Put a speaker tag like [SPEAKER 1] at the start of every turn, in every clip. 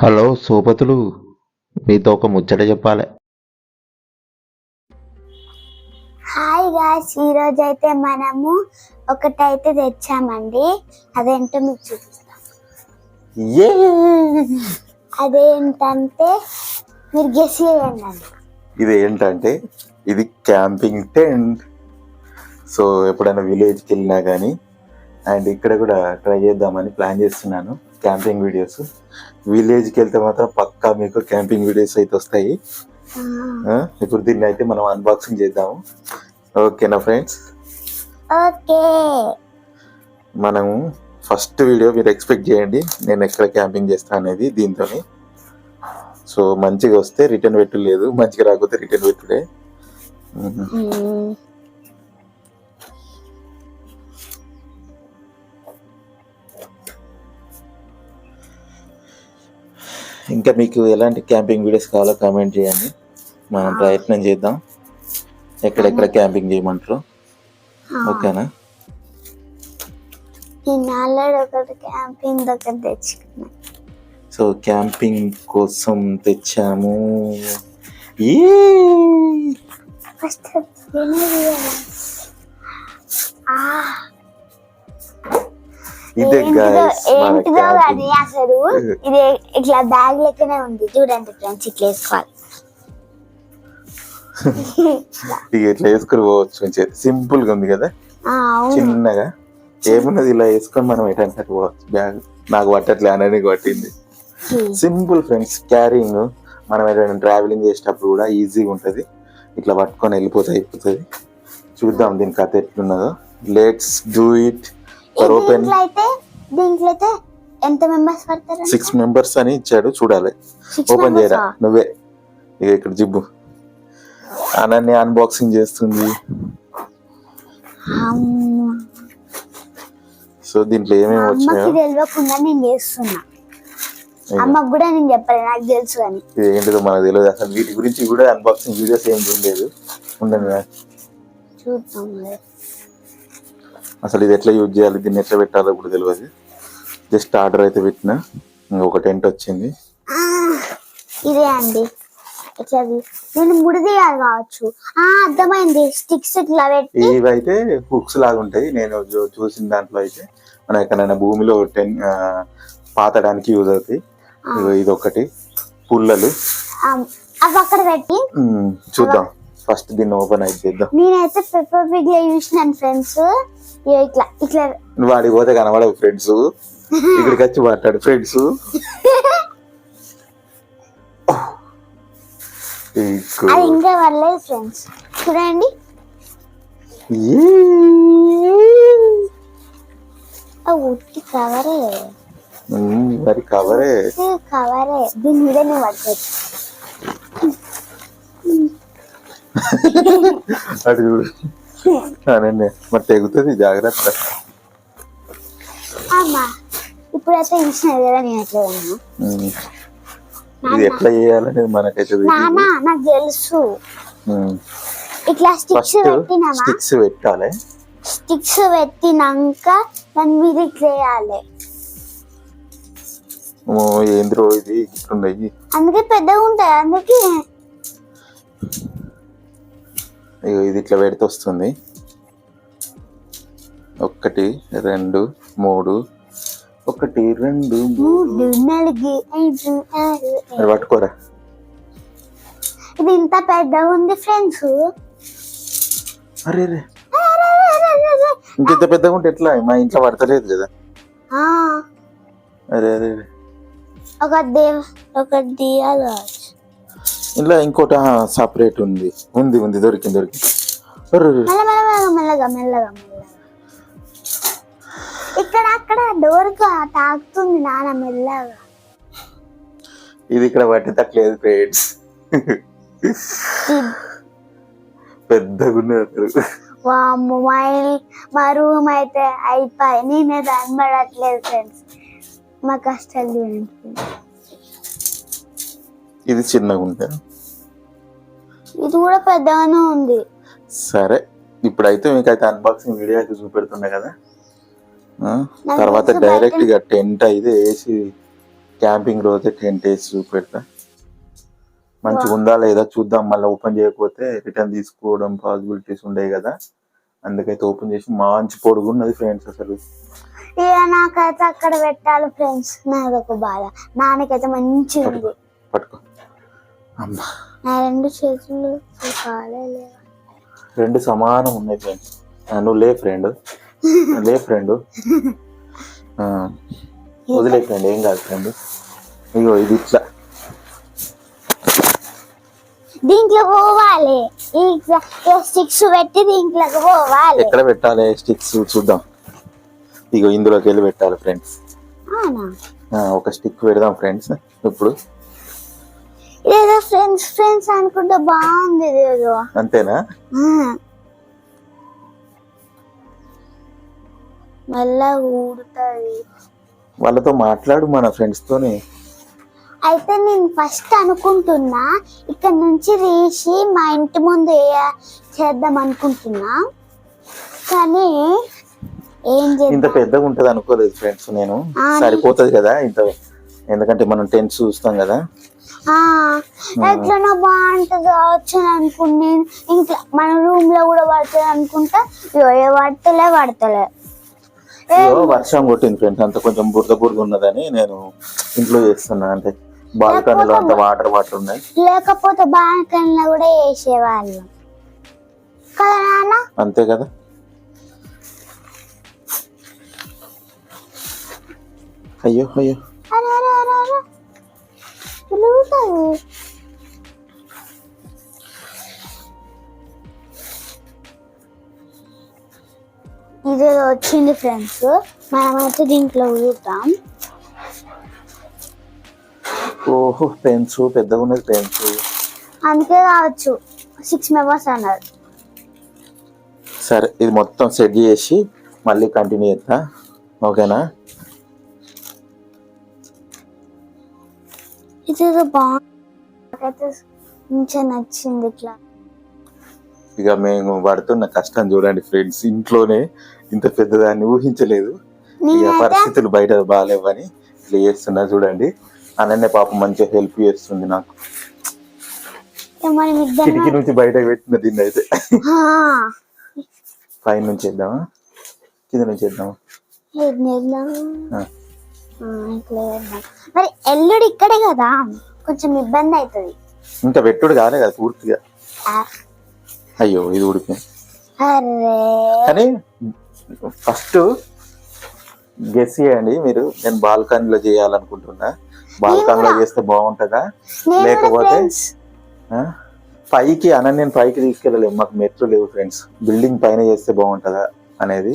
[SPEAKER 1] Hello సోపతులు మీతో ఒక ముచ్చట చెప్పాలి.
[SPEAKER 2] హాయ్ గాయ్స్ ఈరోజు అయితే మనము ఒకటైతే తెచ్చామండి. అదేంటో మీకు చూపిస్తాం. అదేంటంటే మీరు గెస్ చేయండి
[SPEAKER 3] ఇది ఏంటంటే ఇది క్యాంపింగ్ టెంట్ సో ఎప్పుడైనా విలేజ్కి వెళ్ళినా కానీ అండ్ ఇక్కడ కూడా ట్రై చేద్దామని ప్లాన్ చేస్తున్నాను. Camping videos. విలేజ్కి వెళ్తే మాత్రం పక్కా మీకు క్యాంపింగ్ వీడియోస్ అయితే వస్తాయి. ఇప్పుడు దీన్ని అయితే మనం అన్బాక్సింగ్ చేద్దాము. ఓకేనా ఫ్రెండ్స్
[SPEAKER 2] ఓకే.
[SPEAKER 3] మనము ఫస్ట్ వీడియో మీరు ఎక్స్పెక్ట్ చేయండి. నేను ఎక్కడ క్యాంపింగ్ చేస్తా అనేది దీంతో సో మంచిగా వస్తే రిటర్న్ పెట్టు లేదు. మంచిగా రాకపోతే రిటర్న్ పెట్టుడే ఇంకా మీకు ఎలాంటి క్యాంపింగ్ వీడియోస్ కావాలో కామెంట్ చేయండి. మనం ప్రయత్నం చేద్దాం. ఎక్కడెక్కడ క్యాంపింగ్ చేయమంటారు? ఓకేనా?
[SPEAKER 2] క్యాంపింగ్
[SPEAKER 3] సో క్యాంపింగ్ కోసం తెచ్చాము. ఏ
[SPEAKER 2] ఫస్ట్
[SPEAKER 3] ఇదే
[SPEAKER 2] ఏంటిదో. అది అసలు ఇది ఇట్లా బ్యాగ్ లెక్కనే ఉంది. చూడండి ఫ్రెండ్స్ ఇట్లా వేసుకోవాలి.
[SPEAKER 3] ఇక ఇట్లా వేసుకుని పోవచ్చు సింపుల్గా ఉంది కదా? చిన్నగా. ఏమున్నది ఇలా వేసుకొని మనం ఎటైనా పోవచ్చు. బ్యాగ్ నాకు పట్టట్లే అనేది పట్టింది. సింపుల్ ఫ్రెండ్స్ క్యారింగ్ మనం ఏదైనా ట్రావెలింగ్ చేసేటప్పుడు కూడా ఈజీగా ఉంటుంది. ఇట్లా పట్టుకొని వెళ్ళిపోతే అయిపోతుంది. చూద్దాం దీని కథ ఎట్లున్నదో. లెట్స్ డూ ఇట్
[SPEAKER 2] అయితే దీంట్లో అయితే ఎంత మెంబర్స్ పడతారు
[SPEAKER 3] సిక్స్ మెంబర్స్ అని ఇచ్చాడు చూడాలి. ఓపెన్ చేయరా? నువ్వే. ఇక ఇక్కడ జిబ్బు. అనన్య అన్బాక్సింగ్ చేస్తుంది. సో దీంట్లో ఏమేమి వచ్చాయో
[SPEAKER 2] తెలియకుండా నేను చేస్తున్నా. అమ్మకి కూడా నేను చెప్పాలి నాకు తెలుసు అని.
[SPEAKER 3] ఏంటిదో మనకు తెలియదు. అసలు వీటి గురించి కూడా అన్బాక్సింగ్ వీడియోస్ ఏం చూడలేదు ఉండండి నా.
[SPEAKER 2] చూద్దాం.
[SPEAKER 3] అసలు ఇది ఎట్లా యూజ్ చేయాలి దీన్ని ఎట్లా పెట్టాలో కూడా తెలియదు జస్ట్ ఆర్డర్ అయితే పెట్టిన ఒక టెంట్ వచ్చింది.
[SPEAKER 2] ఇదే అండి. ఇట్లా నేను కావచ్చు. అర్థమైంది. స్టిక్స్ ఇట్లా పెట్టి.
[SPEAKER 3] ఇవి అయితే హుక్స్ లాగా ఉంటాయి. నేను చూసిన దాంట్లో అయితే మనం ఎక్కడైనా భూమిలో టెన్ పాతడానికి యూజ్ అవుతాయి. ఇది ఒకటి పుల్లలు.
[SPEAKER 2] అవి అక్కడ పెట్టి.
[SPEAKER 3] చూద్దాం. ఫస్ట్ దీన్ని ఓపెన్ అయితే చేద్దాం.
[SPEAKER 2] నేనైతే పెప్పర్ పిగ్లో చూసినాను ఫ్రెండ్స్ ఇట్లా ఇట్లా.
[SPEAKER 3] నువ్వు పోతే కనబడవు ఫ్రెండ్స్. ఇక్కడికి వచ్చి మాట్లాడు ఫ్రెండ్స్.
[SPEAKER 2] అది ఇంకా పర్లేదు ఫ్రెండ్స్. చూడండి. ఉట్టి కవరే.
[SPEAKER 3] మరి కవరే.
[SPEAKER 2] కవరే. దీని మీద నువ్వు పట్టుకోవచ్చు.
[SPEAKER 3] అటు అనండి మరి తెగుతుంది జాగ్రత్త.
[SPEAKER 2] అమ్మా ఇప్పుడైతే ఇచ్చినది కదా నేను ఎట్లా ఉన్నాను
[SPEAKER 3] మ్మ్. ఇది ఎట్లా చేయాలనేది మనకైతే.
[SPEAKER 2] నాన్న నాకు తెలుసు. ఇట్లా స్టిక్స్
[SPEAKER 3] ఫస్ట్
[SPEAKER 2] పెట్టినామా
[SPEAKER 3] స్టిక్స్ పెట్టాలి.
[SPEAKER 2] స్టిక్స్ పెట్టినాక దాని మీద ఇట్లా వేయాలి
[SPEAKER 3] ఓ, ఏంద్రో ఇది? ఇట్లున్నాయి
[SPEAKER 2] అందుకే పెద్దగా ఉంటాయి. అందుకే
[SPEAKER 3] ఇది ఇట్లా పెడితే వస్తుంది. ఒకటి రెండు మూడు ఒకటి రెండు మూడు.
[SPEAKER 2] నాలుగు ఐదు ఆరు.
[SPEAKER 3] మరి పట్టుకోరా.
[SPEAKER 2] ఇది ఇంత పెద్దగా ఉంది ఫ్రెండ్స్.
[SPEAKER 3] అరే రే ఇంకెంత పెద్దగా ఉంటే ఎట్లా? మా ఇంట్లో పడతలేదు కదా. అరే అరే అరే.
[SPEAKER 2] ఒక దేవ ఒక దియాలు
[SPEAKER 3] ఇంట్లో ఇంకోటి సపరేట్ ఉంది. ఉంది ఉంది దొరికింది దొరికింది.
[SPEAKER 2] ఇక్కడ అక్కడ డోర్ తాకుతుంది నాన్న మెల్లగా.
[SPEAKER 3] ఇది ఇక్కడ పట్టేటట్లేదు ఫ్రెండ్స్ పెద్దగా అసలు
[SPEAKER 2] వామ్మో మా ఇల్- మా రూమ్ అయితే అయిపోయి నేనే కనబడట్లేదు ఫ్రెండ్స్ మా కష్టాలు చూడండి.
[SPEAKER 3] ఇది చిన్నగా ఉంది
[SPEAKER 2] ఇది కూడా పెద్దగానే ఉంది.
[SPEAKER 3] సరే ఇప్పుడైతే మీకైతే అన్బాక్సింగ్ వీడియో అయితే చూపెడుతుండే కదా. తర్వాత డైరెక్ట్ ఇక టెంట్ అయితే వేసి క్యాంపింగ్ రోజే టెన్ డేస్ పెడతా మంచిగా ఉందా లేదా చూద్దాం మళ్ళీ ఓపెన్ చేయకపోతే రిటర్న్ తీసుకోవడం పాసిబిలిటీస్ ఉండేవి కదా. అందుకైతే ఓపెన్ చేసి మంచి పొడుగున్నది ఫ్రెండ్స్ అసలు.
[SPEAKER 2] నాకైతే అక్కడ పెట్టాలి ఫ్రెండ్స్ నాదొక బాధ. నాన్నకైతే మంచిగా ఉంది
[SPEAKER 3] పట్టుకో. అమ్మా.
[SPEAKER 2] నా రెండు చేతులు
[SPEAKER 3] రెండు సమానం ఉన్నాయి ఫ్రెండ్స్ నువ్వు లే ఫ్రెండ్ లే ఫ్రెండ్ వదిలే ఫ్రెండ్ ఏం కాదు ఫ్రెండ్ ఇగో ఇది ఇట్లా.
[SPEAKER 2] దీంట్లో పోవాలి. స్టిక్స్ పెట్టి దీంట్లోకి పోవాలి.
[SPEAKER 3] ఎక్కడ పెట్టాలి స్టిక్స్ చూద్దాం. ఇగో ఇందులోకి వెళ్ళి పెట్టాలి ఫ్రెండ్స్ ఒక స్టిక్ పెడదాం ఫ్రెండ్స్ ఇప్పుడు
[SPEAKER 2] ఇదేదో ఫ్రెండ్స్ ఫ్రెండ్స్ అనుకుంటే బాగుంది ఇదేదో
[SPEAKER 3] అంతేనా.
[SPEAKER 2] మళ్ళా ఊడుతుంది
[SPEAKER 3] వాళ్ళతో మాట్లాడు మన ఫ్రెండ్స్ తోని.
[SPEAKER 2] అయితే నేను ఫస్ట్ అనుకుంటున్నా ఇక్కడ నుంచి తీసి మా ఇంటి ముందు చేద్దాం అనుకుంటున్నా. కానీ ఏం
[SPEAKER 3] ఇంత పెద్దగా ఉంటది అనుకోలేదు ఫ్రెండ్స్ నేను. సరిపోతది కదా ఇంత. ఎందుకంటే మనం టెంట్ చూస్తాం కదా.
[SPEAKER 2] ఆ, ఎట్లనో బాగుంటుంది కావచ్చు అని అనుకుని ఇంట్లో మన రూమ్లో కూడా పడుతుంది అనుకుంటా ఏ పడతలే పడతలే.
[SPEAKER 3] వర్షం కొట్టింది ఫ్రెండ్స్. అంత కొంచెం బురద బురద ఉన్నదని నేను ఇంట్లో చేస్తున్నా. అంటే బాల్కనీలో అంత వాటర్ వాటర్ ఉన్నాయి.
[SPEAKER 2] లేకపోతే బాల్కనీలో కూడా వేసేవాళ్ళం కదా నాన్న?
[SPEAKER 3] అంతే కదా? అయ్యో అయ్యో.
[SPEAKER 2] వెలుగుతుంది ఇది వచ్చింది ఫ్రెండ్స్ మనమైతే దీంట్లో ఊరుతాం
[SPEAKER 3] ఓహో పెన్స్ పెద్దగా ఉన్నది పెన్స్
[SPEAKER 2] అందుకే కావచ్చు సిక్స్ మెంబర్స్ అన్నారు
[SPEAKER 3] సరే ఇది మొత్తం సెట్ చేసి మళ్ళీ కంటిన్యూ చేస్తా ఓకేనా
[SPEAKER 2] బాగుంది. నాకైతే మంచిగా నచ్చింది ఇట్లా.
[SPEAKER 3] ఇక మేము పడుతున్న కష్టం చూడండి ఫ్రెండ్స్. ఇంట్లోనే ఇంత పెద్దదాన్ని ఊహించలేదు. ఇక పరిస్థితులు బయట బాగాలేవని ఇట్లా చేస్తున్నా చూడండి. అనన్య పాప మంచిగా హెల్ప్ చేస్తుంది నాకు. కిటికీ నుంచి బయట పెట్టిన దీన్ని అయితే. పైన నుంచి వేద్దామా కింద నుంచి వేద్దామా
[SPEAKER 2] ఏం చేద్దాం?
[SPEAKER 3] ఆ.
[SPEAKER 2] ఆ, ఇట్లా చేద్దాం మరి ఎల్లుడు ఇక్కడే కదా? కొంచెం ఇబ్బంది అవుతుంది.
[SPEAKER 3] ఇంకా పెట్టుడు కాలే కదా పూర్తిగా. అయ్యో ఇది ఉడికింది
[SPEAKER 2] అరే.
[SPEAKER 3] కానీ ఫస్ట్ గెస్ చేయండి మీరు. నేను బాల్కనీలో చేయాలనుకుంటున్నా. బాల్కనీలో చేస్తే బాగుంటుందా?
[SPEAKER 2] నేను
[SPEAKER 3] లేకపోతే? పైకి అనన్యని పైకి తీసుకెళ్ళలేము. మాకు మెట్లు లేవు ఫ్రెండ్స్ బిల్డింగ్ పైన చేస్తే బాగుంటుందా అనేది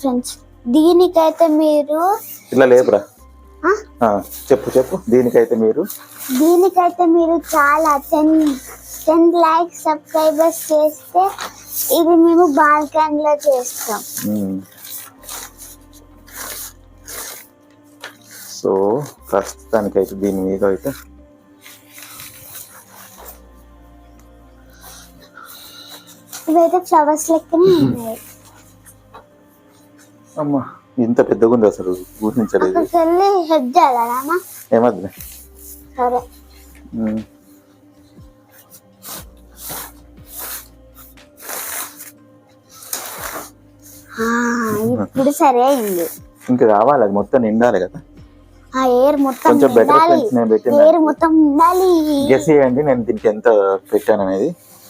[SPEAKER 2] ఫ్రెండ్స్ దీనికైతే మీరు
[SPEAKER 3] ఇట్లా లేపురా చెప్పు చెప్పు. దీనికైతే మీరు?
[SPEAKER 2] దీనికైతే మీరు చాలా టెన్ టెన్ లైక్ సబ్స్క్రైబర్స్ చేస్తే ఇది మేము బాల్కనీలో చేస్తాం.
[SPEAKER 3] మ్మ్. సో ప్రస్తుతానికైతే దీని మీద అయితే
[SPEAKER 2] ఇవైతే ఫ్లవర్స్ లెక్కనే ఉన్నాయి.
[SPEAKER 3] అమ్మా. ఇంత పెద్దగా ఉంది అసలు ఊహించలేదు ఏమద్దు?
[SPEAKER 2] సరే. ఇప్పుడు సరే అయింది.
[SPEAKER 3] ఇంకా కావాలి అది మొత్తం నిండాలి కదా.
[SPEAKER 2] ఆ ఎయిర్ మొత్తం
[SPEAKER 3] కొంచెం friends నేను పెట్టిన
[SPEAKER 2] ఎయిర్ మొత్తం ఉండాలి
[SPEAKER 3] గెస్ చేయండి నేను దీనికి ఎంత పెట్టాను అనేది.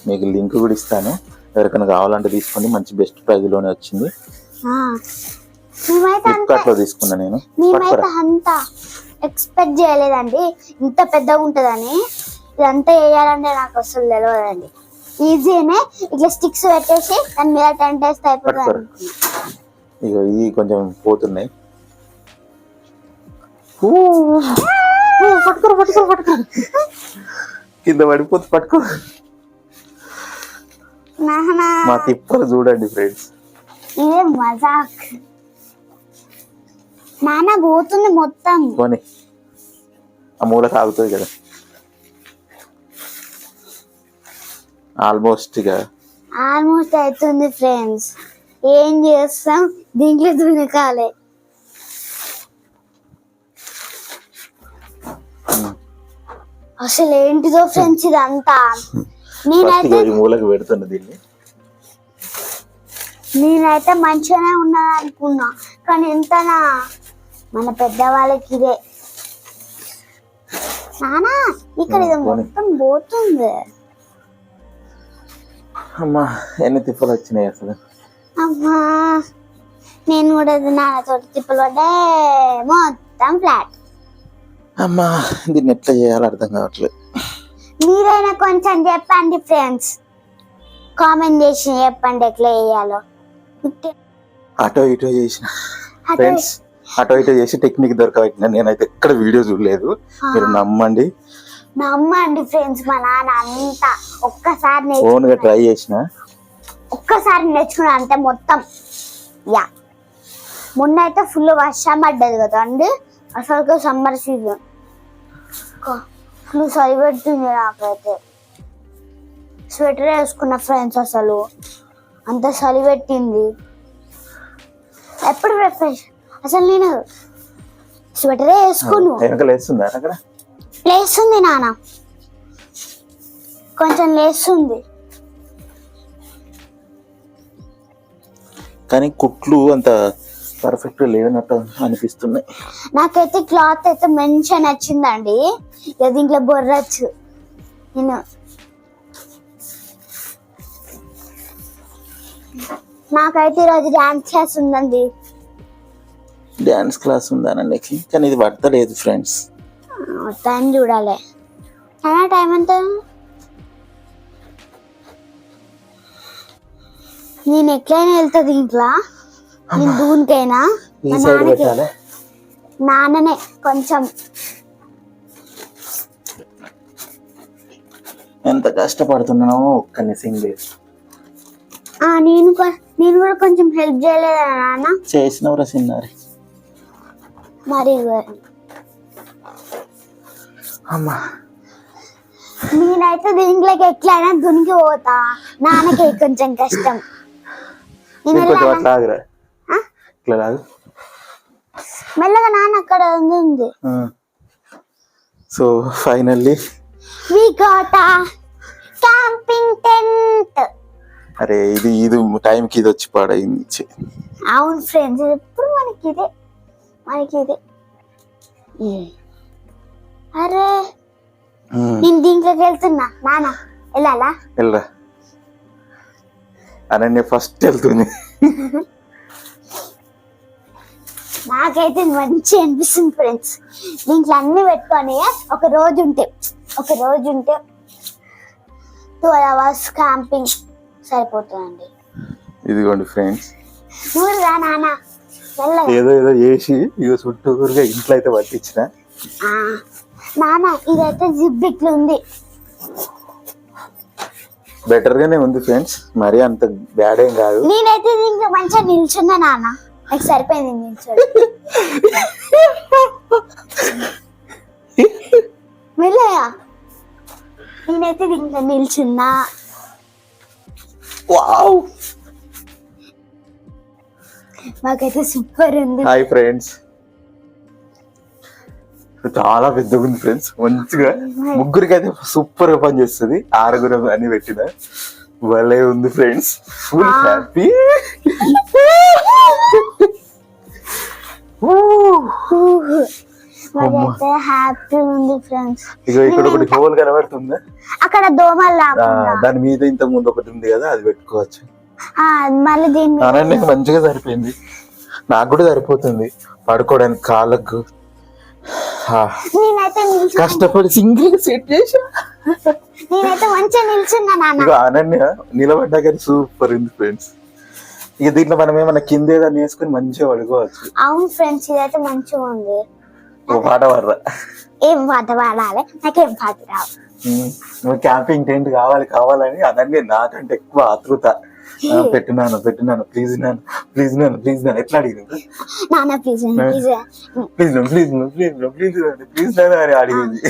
[SPEAKER 3] మీకు లింక్ కూడా ఇస్తాను. ఎవరికైనా కావాలంటే తీసుకోండి మంచి బెస్ట్ ప్రైజ్లోనే వచ్చింది. ఫ్లిప్కార్ట్లో తీసుకున్నా నేను.
[SPEAKER 2] మేమైతే
[SPEAKER 3] పట్టుకోరా.
[SPEAKER 2] అంత ఎక్స్పెక్ట్ చేయలేదండి. ఇంత పెద్దగా ఉంటుందని. ఇదంతా వేయాలంటే నాకు అసలు తెలియదండి ఈజీనే ఇట్లా స్టిక్స్ పెట్టేసి దాని మీద టెంట్ వేస్తే అయిపోతుంది
[SPEAKER 3] పట్టుకోరా. ఇక ఇవి కొంచెం పోతున్నాయి. పట్టుకోరా పట్టుకో పట్టుకో కింద పడిపోతే పట్టుకో మా తిప్పలు చూడండి ఫ్రెండ్స్
[SPEAKER 2] ఏ మజాక్? నాన్న పోతుంది మొత్తం.
[SPEAKER 3] పోనీ. ఆ మూల కాగుతుంది కదా. ఆల్మోస్ట్ ఇక.
[SPEAKER 2] ఆల్మోస్ట్ అవుతుంది ఫ్రెండ్స్ ఏం చేస్తాం? దీంట్లో దునకాలే అసలు ఏంటిదో ఫ్రెండ్స్ ఇదంతా. నేనైతే
[SPEAKER 3] మూలకు పెడుతున్నా దీన్ని.
[SPEAKER 2] నేనైతే మంచిగానే ఉన్నాను అనుకున్నా కానీ ఎంతనా? మన పెద్దవాళ్ళకి ఇదే. నానా ఇక్కడ ఇది. మొత్తం పోతుంది
[SPEAKER 3] అమ్మా ఎన్ని తిప్పలు వచ్చినాయి అసలు?
[SPEAKER 2] అమ్మా నేను కూడా నాన్నతో తిప్పలు పడ్డా. మొత్తం ఫ్లాట్.
[SPEAKER 3] అమ్మా దీన్ని ఎట్లా చేయాలో అర్థం కావట్లేదు.
[SPEAKER 2] మీరైనా కొంచెం చెప్పండి ఫ్రెండ్స్. కామెంట్ చేసి చెప్పండి ఎట్లా వేయాలో
[SPEAKER 3] అటో ఇటో చేసిన. ఫ్రెండ్స్ అటో ఇటో చేసి టెక్నిక్ దొరకబెట్టిన నేనైతే ఎక్కడ వీడియో చూడలేదు. మీరు నమ్మండి.
[SPEAKER 2] నమ్మండి ఫ్రెండ్స్ మా నాన్న అంతా. ఒక్కసారి
[SPEAKER 3] ఓన్గా ట్రై చేసిన.
[SPEAKER 2] ఒక్కసారి నేర్చుకున్నా అంటే మొత్తం. యా. మొన్న అయితే ఫుల్ వర్షం పడ్డది కదా అండి? అసలు సమ్మర్ సీజన్ ఫుల్ చలి పెడుతుంది నాకైతే. స్వెటర్ వేసుకున్న ఫ్రెండ్స్ అసలు. అంత చలి పెట్టింది. ఎప్పుడు రిఫ్రెష్ అసలు నేను స్వెటరే వేసుకోను.
[SPEAKER 3] వెనక లేస్తుందా? అక్కడ
[SPEAKER 2] లేస్తుంది నాన్న. కొంచెం లేస్తుంది.
[SPEAKER 3] కానీ కుట్లు అంత పర్ఫెక్ట్ లేనట్టు అనిపిస్తున్నాయి.
[SPEAKER 2] నాకైతే క్లాత్ అయితే మంచిగా నచ్చిందండి. దీంట్లో బొర్రచ్చు. నేను నాకైతే ఈరోజు డాన్స్ క్లాస్ ఉందండి.
[SPEAKER 3] డాన్స్ క్లాస్ ఉందా నాకు? కానీ ఇది పడతలేదు ఫ్రెండ్స్
[SPEAKER 2] టైం చూడాలి. అయినా టైం ఎంత? నేను ఎట్లయినా వెళ్తా దీంట్లో? నేను దూనికైనా?
[SPEAKER 3] ఈ
[SPEAKER 2] మా
[SPEAKER 3] సైడ్
[SPEAKER 2] నాన్నకి
[SPEAKER 3] పెట్టాలి.
[SPEAKER 2] నాన్ననే కొంచెం.
[SPEAKER 3] ఎంత కష్టపడుతున్నామో ఒక్కని సింగిల్
[SPEAKER 2] ఆ నేను కొ- నేను కూడా కొంచెం హెల్ప్ చేయలేదా నాన్న?
[SPEAKER 3] చేసినవరా సిన్నారి.
[SPEAKER 2] మరి
[SPEAKER 3] అమ్మా.
[SPEAKER 2] నేనైతే దీంట్లోకి ఎట్లయినా దునికి పోతా. నాన్నకి కొంచెం కష్టం. మెల్లగా నాన్న అక్కడ ఉంది
[SPEAKER 3] so finally
[SPEAKER 2] we got camping tent
[SPEAKER 3] అరే ఇది ఇది టైంకి ఇది వచ్చి పాడైంది.
[SPEAKER 2] అవును ఫ్రెండ్స్ ఎప్పుడు మనకి ఇదే మనకి ఇదే. అరే నేను దీంట్లోకి వెళ్తున్నా. నాన్న వెళ్ళాలా?
[SPEAKER 3] వెళ్ళరా? అనన్య ఫస్ట్ వెళ్తుంది
[SPEAKER 2] నాకైతే మంచి అనిపిస్తుంది ఫ్రెండ్స్. దీంట్లో అన్ని పెట్టుకొని ఒక రోజు ఉంటే ఒక రోజు ఉంటే ట్వెల్వ్ అవర్స్ క్యాంపింగ్ సరిపోతుందండి.
[SPEAKER 3] ఇదిగోండి ఫ్రెండ్స్.
[SPEAKER 2] రా నాన్న
[SPEAKER 3] ఏదో ఏదో చేసి ఇక చుట్టూరుగా ఇంట్లో అయితే పట్టించిన.
[SPEAKER 2] నాన్న ఇదైతే జిప్ ఇట్లా ఉంది.
[SPEAKER 3] బెటర్ గానే ఉంది ఫ్రెండ్స్. మరీ అంత బ్యాడ్ ఏం కాదు.
[SPEAKER 2] నేనైతే దీంట్లో మంచిగా నిల్చున్నా నాన్న. నాకు సరిపోయింది నిల్చోడు. వెళ్ళయా నేనైతే దీంట్లో నిల్చున్నా.
[SPEAKER 3] వావ్.
[SPEAKER 2] మాకైతే సూపర్ ఉంది.
[SPEAKER 3] Hi friends. చాలా పెద్దగా ఉంది ఫ్రెండ్స్. మంచిగా ముగ్గురికి అయితే సూపర్గా పని చేస్తుంది ఆరుగురు అని పెట్టిన. భలే ఉంది ఫ్రెండ్స్. ఫుల్ హ్యాపీ
[SPEAKER 2] హ్యాపీ ఉంది ఫ్రెండ్స్.
[SPEAKER 3] ఇక ఇక్కడ ఒకటి హోల్ కనబడుతుందా?
[SPEAKER 2] అక్కడ దోమలు
[SPEAKER 3] ఆ,
[SPEAKER 2] రాకుండా
[SPEAKER 3] దాని మీద ఇంత ముందు ఒకటి ఉంది కదా అది పెట్టుకోవచ్చు.
[SPEAKER 2] ఆ, మళ్ళీ దీని మీద
[SPEAKER 3] అనన్యకి మంచిగా సరిపోయింది. నాకు కూడా సరిపోతుంది. పడుకోవడానికి కాళ్ళకు. కష్టపడి సింగిల్ సెట్ చేసా
[SPEAKER 2] నేనైతే మంచిగా నిల్చున్నా
[SPEAKER 3] అనన్య సూపర్ ఉంది ఫ్రెండ్స్ ఇక దీంట్లో మనం ఏమన్నా కింద ఏదైనా వేసుకొని మంచిగా పడుకోవచ్చు.
[SPEAKER 2] అవును ఫ్రెండ్స్ ఇదైతే మంచిగా ఉంది.
[SPEAKER 3] పాట పడరా?
[SPEAKER 2] ఏం పాట పాడాలి? నాకేం పాట రావు.
[SPEAKER 3] నువ్వు క్యాంపింగ్ టెంట్ కావాలి కావాలని అనన్య నాకంటే ఎక్కువ ఆతృత. పెట్టినాను పెట్టినాను ప్లీజ్ నాను ప్లీజ్ నాను ప్లీజ్ నాను ఎట్లా అడిగింది
[SPEAKER 2] నాన్న please please
[SPEAKER 3] please please please please please నాను అని అడిగింది.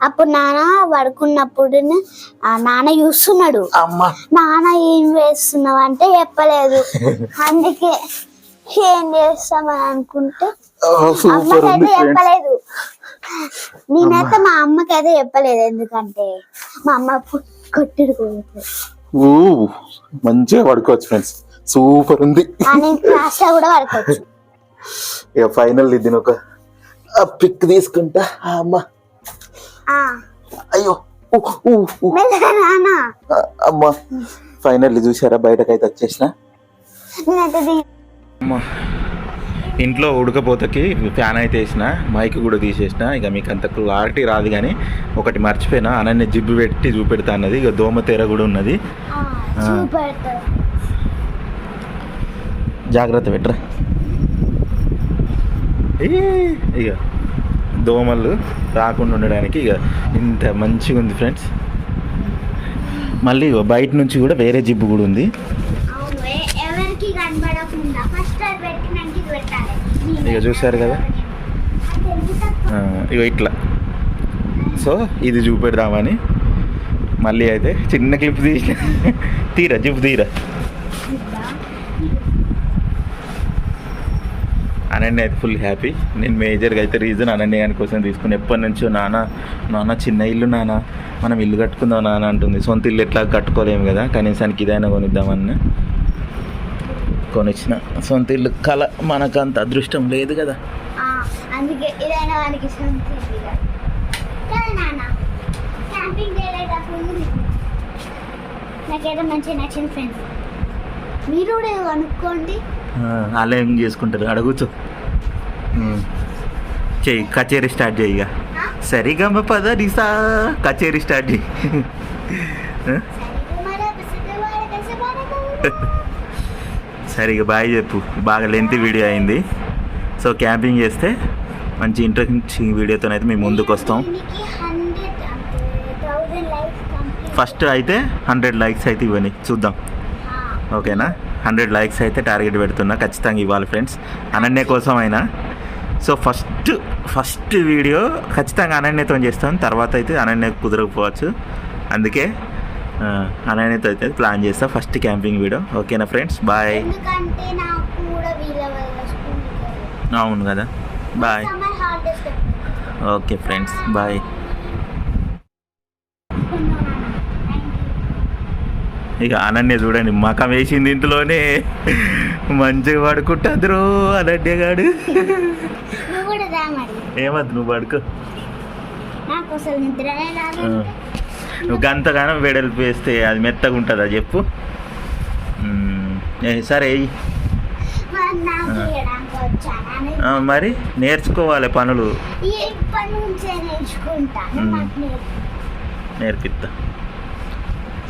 [SPEAKER 2] అప్పుడు నాన్న పడుకున్నప్పుడు నాన్న చూస్తున్నాడు.
[SPEAKER 3] అమ్మా.
[SPEAKER 2] నాన్న ఏం వేస్తున్నావు అంటే చెప్పలేదు. అందుకే ఏం చేస్తామని అనుకుంటే
[SPEAKER 3] సూపర్ ఉంది
[SPEAKER 2] చెప్పలేదు. నేనైతే మా అమ్మకి అయితే చెప్పలేదు ఎందుకంటే మా అమ్మ కొట్టుడు
[SPEAKER 3] మంచిగా పడుకోవచ్చు ఫ్రెండ్స్ సూపర్ ఉంది.
[SPEAKER 2] కూడా పడుకోవచ్చు.
[SPEAKER 3] ఇక ఫైనల్ దీని ఒక పిక్ తీసుకుంటా. ఆ అమ్మ.
[SPEAKER 2] ఆ,
[SPEAKER 3] అయ్యో అమ్మ ఫైనల్లీ చూసారా? బయటకైతే వచ్చేసిన. అమ్మ. ఇంట్లో ఉడకపోతకి ఫ్యాన్ అయితే వేసిన మైక్ కూడా తీసేసిన ఇక మీకు అంత క్లారిటీ రాదు కానీ ఒకటి మర్చిపోయినా అనన్య జిబ్బు పెట్టి చూపెడతా అన్నది ఇక దోమ తెర కూడా ఉన్నది. జాగ్రత్త పెట్టరా. ఇక దోమలు రాకుండా ఉండడానికి ఇక ఇంత మంచిగా ఉంది ఫ్రెండ్స్. మళ్ళీ బయట నుంచి కూడా వేరే జిబ్బు కూడా ఉంది
[SPEAKER 2] అవును ఎ- ఎవరికి కనబడకుండా ఫస్ట్ అది పెట్టినాక ఇది పెట్టాలి
[SPEAKER 3] ఇక చూశారు కదా? ఇక ఇగో ఇట్లా. సో ఇది చూపెడదామని మళ్ళీ అయితే చిన్న క్లిప్ తీసిన. తీరా జిప్ తీరా. అనన్య అయితే ఫుల్ హ్యాపీ నేను మేజర్గా అయితే రీజన్ అనన్య గారి కోసం తీసుకుని ఎప్పటి నుంచో నాన్న నాన్న చిన్న ఇల్లు నాన్న మనం ఇల్లు కట్టుకుందాం నాన్న అంటుంది. సొంత ఇల్లు ఎట్లా కట్టుకోలేము కదా? కనీసానికి ఇదైనా కొనిద్దామని కొనిచ్చిన సొంత ఇల్లు. కళ మనకు అంత అదృష్టం లేదు కదా.
[SPEAKER 2] అందుకే ఇదైనా వానికి సొంత ఇల్లు కదా. కదా నాన్న క్యాంపింగ్ వెళ్ళేటప్పుడు నాకేదో మంచిగా నచ్చింది ఫ్రెండ్స్ మీరు కూడా ఏదో అనుకోండి
[SPEAKER 3] అలా ఏం చేసుకుంటారు? అడగచ్చు చెయ్యి కచేరీ స్టార్ట్ చేయి ఇక. పద నిసా కచేరీ స్టార్ట్ చేయి? సరే ఇక బాయ్ చెప్పు. బాగా లెంత్ వీడియో అయింది. సో క్యాంపింగ్ చేస్తే మంచి ఇంట్రెస్టింగ్ వీడియోతో అయితే మేము ముందుకు వస్తాం. ఫస్ట్ అయితే హండ్రెడ్ లైక్స్ అయితే ఇవ్వని చూద్దాం. ఓకేనా హండ్రెడ్ లైక్స్ అయితే టార్గెట్ పెడుతున్నా. ఖచ్చితంగా ఇవ్వాలి ఫ్రెండ్స్ అనన్య కోసం అయినా సో ఫస్ట్ ఫస్ట్ వీడియో ఖచ్చితంగా అనన్యతో చేస్తాం. తర్వాత అయితే అనన్య కుదరకపోవచ్చు. అందుకే ఆ, అనన్యతో అయితే ప్లాన్ చేస్తా ఫస్ట్ క్యాంపింగ్ వీడియో. ఓకేనా ఫ్రెండ్స్? బాయ్. అవును కదా. బాయ్. Okay friends bye. ఇక అనన్య చూడండి మకం వేసింది ఇంట్లోనే. మంచిగా పడుకుంటుందిరో అనన్య గాడు. ఏమద్దు నువ్వు పడుకో. నువ్వు గంతగానం వెడల్పు వేస్తే అది మెత్తగా ఉంటుందా చెప్పు. ఏ, సరే
[SPEAKER 2] మరి
[SPEAKER 3] నేర్చుకోవాలి పనులు. నేర్పిస్తా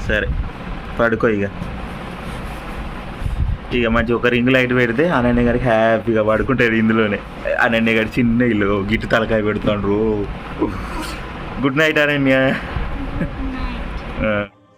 [SPEAKER 3] సరే పడుకో ఇక ఇక మంచి ఒక రింగ్ లైట్ పెడితే అనన్య గారికి హ్యాపీగా పడుకుంటాడు ఇందులోనే. అనన్య గారి చిన్న ఇల్లు గిట్టు తలకాయ పెడుతుండ్రు. Good night Ananya. Uh,